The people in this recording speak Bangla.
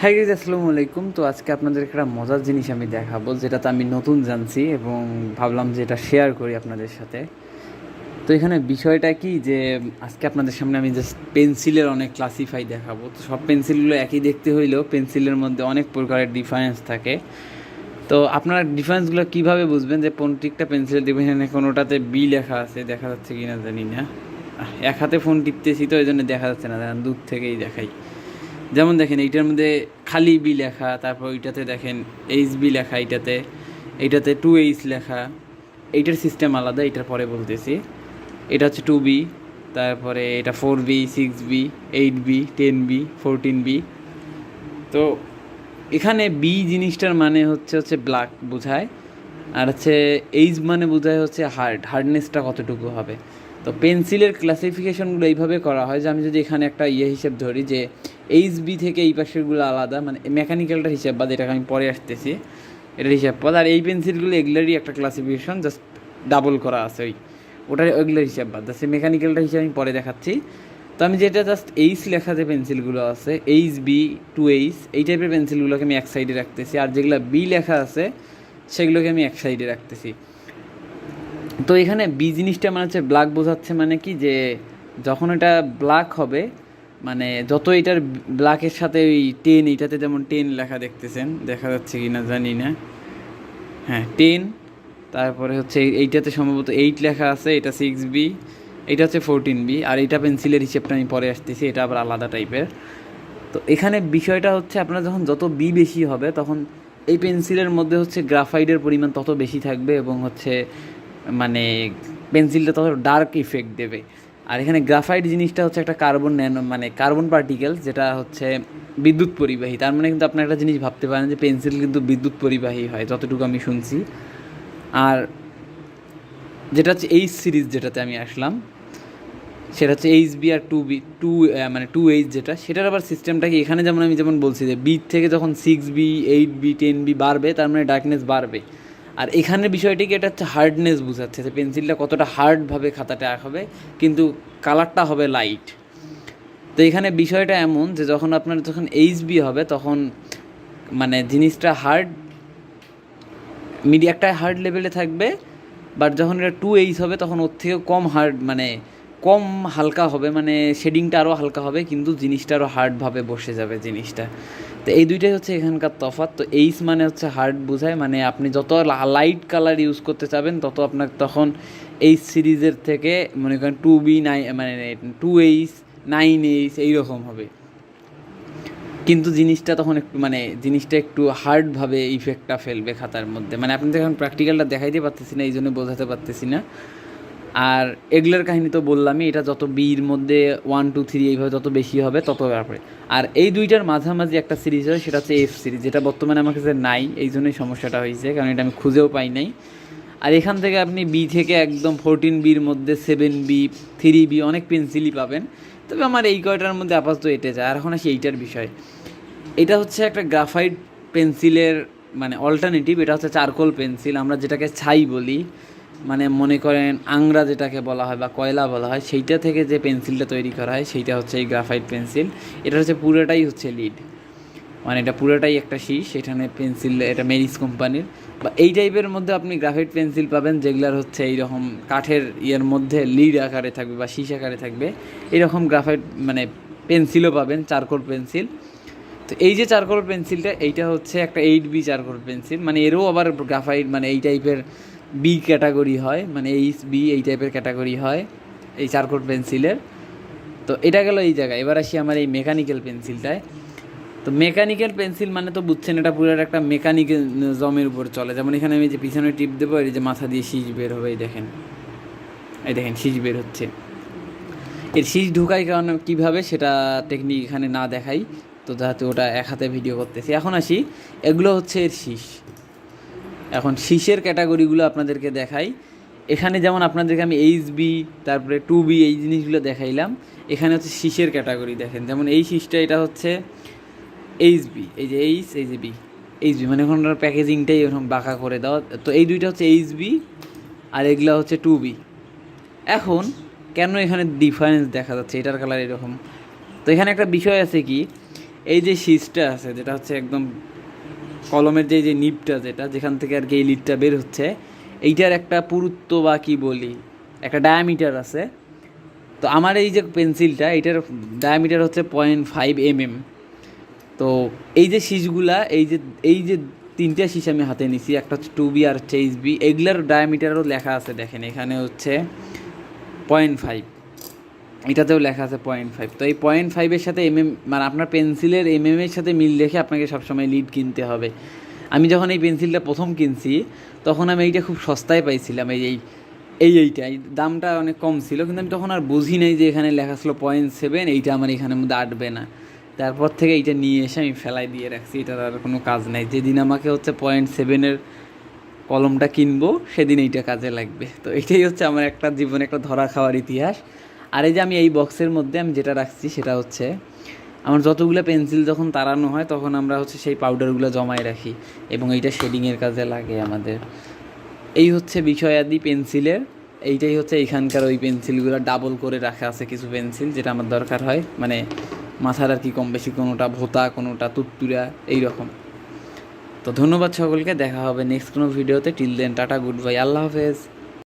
হ্যাঁ গিজ আসসালামু আলাইকুম। তো আজকে আপনাদের একটা মজার জিনিস আমি দেখাবো যেটা তো আমি নতুন জানছি এবং ভাবলাম যে এটা শেয়ার করি আপনাদের সাথে। তো এখানে বিষয়টা কি যে, আজকে আপনাদের সামনে আমি জাস্ট পেন্সিলের অনেক ক্লাসিফাই দেখাবো। তো সব পেন্সিলগুলো একই দেখতে হইলেও পেন্সিলের মধ্যে অনেক প্রকারের ডিফারেন্স থাকে। তো আপনারা ডিফারেন্সগুলো কীভাবে বুঝবেন যে প্রত্যেকটা পেন্সিল দেখবেন এখানে কোনোটাতে বি লেখা আছে, দেখা যাচ্ছে কি না জানি না। এক হাতে ফোন টিপতেছি তো ওই জন্য দেখা যাচ্ছে না দূর থেকেই দেখাই। যেমন দেখেন, এইটার মধ্যে খালি বি লেখা, তারপর ওইটাতে দেখেন এইচ বি লেখা এইটাতে এইটাতে টু এইচ লেখা। এইটার সিস্টেম আলাদা, এটার পরে বলতেছি। এটা হচ্ছে টু বি তারপরে এটা four B six B eight B ten B fourteen B তো এখানে বি জিনিসটার মানে হচ্ছে হচ্ছে ব্ল্যাক বোঝায়, আর হচ্ছে এইচ মানে বোঝায় হচ্ছে হার্ড হার্ডনেসটা কতটুকু হবে। তো পেন্সিলের ক্লাসিফিকেশনগুলো এইভাবে করা হয় যে আমি যদি এখানে একটা ইয়ে হিসেব ধরি যে এইচ বি থেকে এই পাশেরগুলো আলাদা মানে মেকানিক্যালটার হিসাব বাদ, এটাকে আমি পরে আসতেছি। এটার হিসাব বাদ আর এই পেন্সিলগুলো এগুলারই একটা ক্লাসিফিকেশন জাস্ট ডাবল করা আছে ওই। ওটার ওইগুলোর হিসাব বাদ। জাস্ট মেকানিক্যালটার হিসাব আমি পরে দেখাচ্ছি। তো আমি যেটা জাস্ট এইচ লেখা যে পেন্সিলগুলো আছে এইচ বি টু এইচ এই টাইপের পেন্সিলগুলোকে আমি এক সাইডে রাখতেছি। আর যেগুলো বি লেখা আছে, সেগুলোকে আমি এক সাইডে রাখতেছি। তো এখানে বি জিনিসটা মানে হচ্ছে ব্ল্যাক বোঝাচ্ছে মানে কি যে যখন এটা ব্ল্যাক হবে মানে যত এটার ব্ল্যাকের সাথে ওই টেন এইটাতে যেমন টেন লেখা দেখতেছেন, দেখা যাচ্ছে কি না জানি না। হ্যাঁ টেন তারপরে হচ্ছে এইটাতে সম্ভবত এইট লেখা আছে, এটা সিক্স বি এটা হচ্ছে ফোরটিন বি আর এইটা পেন্সিলের হিসেবটা আমি পরে আসতেছি, এটা আবার আলাদা টাইপের তো এখানে বিষয়টা হচ্ছে আপনার যখন যত বি বেশি হবে, তখন এই পেন্সিলের মধ্যে হচ্ছে গ্রাফাইডের পরিমাণ তত বেশি থাকবে এবং হচ্ছে মানে পেন্সিলটা তত ডার্ক ইফেক্ট দেবে। আর এখানে গ্রাফাইট জিনিসটা হচ্ছে একটা কার্বন ন্যানো মানে কার্বন পার্টিকেল যেটা হচ্ছে বিদ্যুৎ পরিবাহী। তার মানে কিন্তু আপনার একটা জিনিস ভাবতে পারেন যে পেন্সিল কিন্তু বিদ্যুৎ পরিবাহী হয়, যতটুকু আমি শুনছি। আর যেটা হচ্ছে এইচ সিরিজ যেটাতে আমি আসলাম, সেটা হচ্ছে H B R two B two মানে টু এইচ যেটা, সেটার আবার সিস্টেমটা কি? এখানে যেমন আমি যেমন বলছি যে বি থেকে যখন six B eight B ten B বাড়বে, তার মানে ডার্কনেস বাড়বে। আর এখানের বিষয়টিকে এটা হচ্ছে হার্ডনেস বোঝাচ্ছে যে পেন্সিলটা কতটা হার্ডভাবে খাতাটা হবে, কিন্তু কালারটা হবে লাইট তো এখানে বিষয়টা এমন যে যখন আপনার যখন এইচ বি হবে, তখন মানে জিনিসটা হার্ড মিডিয়া একটা হার্ড লেভেলে থাকবে বাট যখন এটা টু এইচ হবে, তখন ওর থেকেও কম হার্ড মানে কম হালকা হবে মানে শেডিংটা আরও হালকা হবে, কিন্তু জিনিসটা আরও হার্ডভাবে বসে যাবে জিনিসটা। তো এই দুইটাই হচ্ছে এখানকার তফাৎ। তো এইচ মানে হচ্ছে হার্ড বোঝায় মানে আপনি যত লাইট কালার ইউজ করতে চাবেন, তত আপনার তখন এইচ সিরিজের থেকে মনে করেন টু বি নাইন মানে টু এইচ নাইন এইচ এইরকম হবে। কিন্তু জিনিসটা তখন একটু মানে জিনিসটা একটু হার্ডভাবে ইফেক্টটা ফেলবে খাতার মধ্যে। মানে আপনাদের এখন প্র্যাকটিক্যালটা দেখাইতে পারতেছি না এই জন্য বোঝাতে পারতেছি না। আর এগুলোর কাহিনী তো বললামই, এটা যত বির মধ্যে ওয়ান টু থ্রি এইভাবে যত বেশি হবে, তত ব্যাপারে। আর এই দুইটার মাঝামাঝি একটা সিরিজ হয়, সেটা হচ্ছে এফ সিরিজ, যেটা বর্তমানে আমার কাছে নাই, এই জন্যই সমস্যাটা হয়েছে, কারণ এটা আমি খুঁজেও পাই নাই। আর এখান থেকে আপনি বি থেকে একদম ফোরটিন বির মধ্যে সেভেন বি থ্রি বি অনেক পেন্সিলই পাবেন। তবে আমার এই কয়টার মধ্যে আপাতত এটে যায়, আর এখন আসি এইটার বিষয়। এটা হচ্ছে একটা গ্রাফাইট পেন্সিলের মানে অল্টারনেটিভ এটা হচ্ছে চারকোল পেন্সিল আমরা যেটাকে ছাই বলি। মানে মনে করেন আংরা যেটাকে বলা হয় বা কয়লা বলা হয়, সেইটা থেকে যে পেন্সিলটা তৈরি করা হয়, সেইটা হচ্ছে এই গ্রাফাইট পেন্সিল। এটা হচ্ছে পুরোটাই হচ্ছে লিড। মানে এটা পুরোটাই একটা শীষ, এখানে পেন্সিল, এটা মেরিস কোম্পানির। বা এই টাইপের মধ্যে আপনি গ্রাফাইট পেন্সিল পাবেন, যেগুলার হচ্ছে এইরকম কাঠের ইয়ের মধ্যে লিড আকারে থাকবে বা শীষ আকারে থাকবে। এরকম গ্রাফাইট মানে পেন্সিলও পাবেন, চারকোল পেন্সিল। তো এই যে চারকোল পেন্সিলটা, এইটা হচ্ছে একটা এইট বি চারকোল পেন্সিল। মানে এরও আবার গ্রাফাইট মানে এই টাইপের বি ক্যাটাগরি হয় মানে এইচ বি এই টাইপের ক্যাটাগরি হয়, এই চারকোট পেন্সিলের তো এটা গেল এই জায়গায়। এবার আসি আমার এই মেকানিক্যাল পেন্সিলটায় তো মেকানিক্যাল পেন্সিল মানে তো বুঝছেন, এটা পুরো একটা মেকানিক্যাল জমের উপর চলে। যেমন এখানে আমি যে পিছনে টিপ দেবো, এই যে মাথা দিয়ে শীষ বের হবে, এই দেখেন। এই দেখেন, শীষ বের হচ্ছে। এর শীষ ঢুকাই কারণ কীভাবে, সেটা টেকনিক এখানে না দেখাই। তো যাতে ওটা এক হাতে ভিডিও করতেছি। এখন আসি, এগুলো হচ্ছে এর শীষ। এখন শীষের ক্যাটাগরিগুলো আপনাদেরকে দেখাই। এখানে যেমন আপনাদেরকে আমি এইচ বি তারপরে টু বি এই জিনিসগুলো দেখাইলাম। এখানে হচ্ছে শীষের ক্যাটাগরি দেখেন। যেমন এই শীষটা, এটা হচ্ছে এইচ বি এই যে এইচ এই যে বি এইচ বি মানে এখন প্যাকেজিংটাই এরকম বাঁকা করে দেওয়া। তো এই দুইটা হচ্ছে এইচ বি আর এগুলো হচ্ছে টু বি এখন কেন এখানে ডিফারেন্স দেখা যাচ্ছে? এটার কালার এরকম। তো এখানে একটা বিষয় আছে কি? এই যে সিজটা আছে, যেটা হচ্ছে একদম কলমের যে যে নিপটা যেটা, যেখান থেকে আর কি এই লিডটা বের হচ্ছে, এইটার একটা পুরুত্ব বা কি বলি, একটা ডায়ামিটার আছে। তো আমার এই যে পেন্সিলটা এটার ডায়ামিটার হচ্ছে পয়েন্ট ফাইভ এম এম তো এই যে শীষগুলা, এই যে এই যে তিনটা শীষ আমি হাতে নিছি, একটা হচ্ছে টু বি আর হচ্ছে এইচ বি এগুলার ডায়ামিটারও লেখা আছে দেখেন, এখানে হচ্ছে পয়েন্ট ফাইভ এটাতেও লেখা আছে পয়েন্ট ফাইভ তো এই পয়েন্ট ফাইভের সাথে এম এম মানে আপনার পেন্সিলের এম এম এর সাথে মিল রেখে আপনাকে সবসময় লিড কিনতে হবে। আমি যখন এই পেন্সিলটা প্রথম কিনছি, তখন আমি এইটা খুব সস্তায় পাইছিলাম, এই এই এই এইটা। এই দামটা অনেক কম ছিল, কিন্তু আমি তখন আর বুঝি নাই যে এখানে লেখা ছিল পয়েন্ট সেভেন এইটা আমার এখানের মধ্যে আটবে না। তারপর থেকে এইটা নিয়ে এসে আমি ফেলাই দিয়ে রাখছি, এটার আর কোনো কাজ নাই। যেদিন আমাকে হচ্ছে পয়েন্ট সেভেনের কলমটা কিনবো, সেদিন এইটা কাজে লাগবে। তো এটাই হচ্ছে আমার একটা জীবনে একটা ধরা খাওয়ার ইতিহাস। আর এই যে আমি এই বক্সের মধ্যে আমি যেটা রাখছি সেটা হচ্ছে আমার যতগুলো পেন্সিল যখন তাড়ানো হয় তখন আমরা হচ্ছে সেই পাউডারগুলো জমায় রাখি এবং এইটা শেডিংয়ের কাজে লাগে আমাদের। এই হচ্ছে বিষয়াদি পেন্সিলের এইটাই হচ্ছে এখানকার ওই পেন্সিলগুলো ডাবল করে রাখা আছে কিছু পেন্সিল যেটা আমার দরকার হয়। মানে মাথার আর কি কম বেশি কোনোটা ভোতা, কোনোটা তুত্তুরা, এইরকম। তো ধন্যবাদ সকলকে, দেখা হবে নেক্সট কোনো ভিডিওতে till then tata good bye আল্লাহ হাফেজ।